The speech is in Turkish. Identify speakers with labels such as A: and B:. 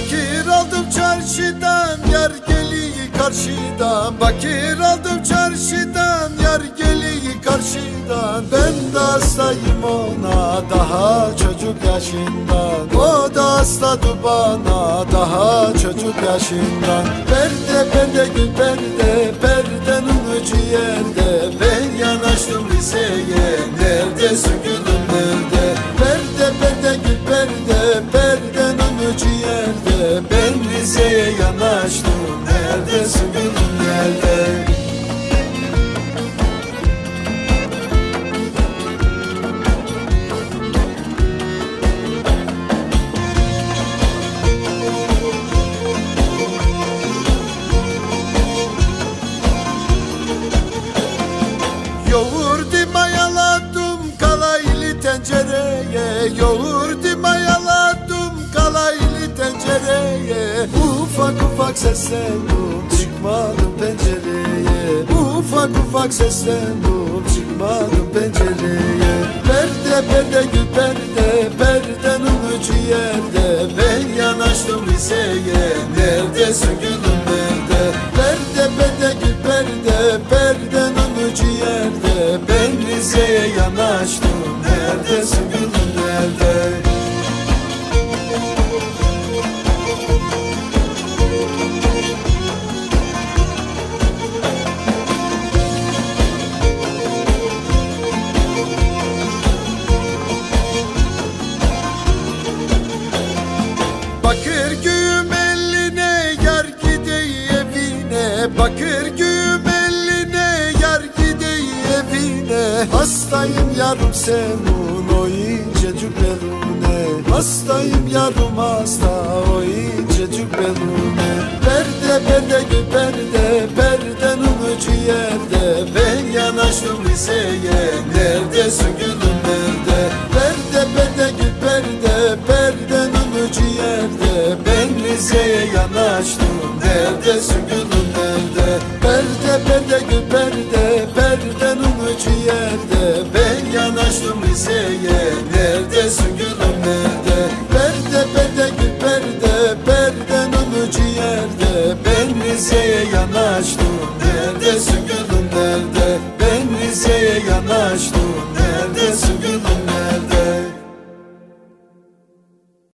A: Bakır aldım çarşıdan yar geliyi karşıdan. Bakır aldım çarşıdan yar geliyi karşıdan. Ben de hastayım ona daha çocuk yaşından. O da hastadı bana daha çocuk yaşından. Perde perde gül perde perdenin ucu yerde. Ben yanaştım liseye neredesin gülüm nerede? Perde perde gül perde perdenin ucu yerde Ben liseye yanaştım neredesin gülüm nerede Yoğurdu mayaladım kalaylı tencereye Yoğurdu tencereye Ufak ufak seslendim çıkmadım pencereye. Ufak ufak seslendim çıkmadım pencereye. Perde perde gül perde perdenin ucu yerde. Ben yanaştım liseye neredesin gülüm nerede? Perde perde gül perde perdenin ucu yerde. Ben Rize'ye yanaştım Neredesin gülüm nerede evine Hastayım yarım senin o ince cübelune Hastayım yarım hasta o ince cübelune Perde perde gül perde perdenin ucu yerde Ben yanaştım liseye neredesin gülüm nerede? Perde perde gül perde perdenin ucu yerde Ben Rize'ye yanaştım Neredesin gülüm nerede? Perde perde gül Rize'ye yanaştım. Neredesin gülüm nerede? Ben Rize'ye yanaştım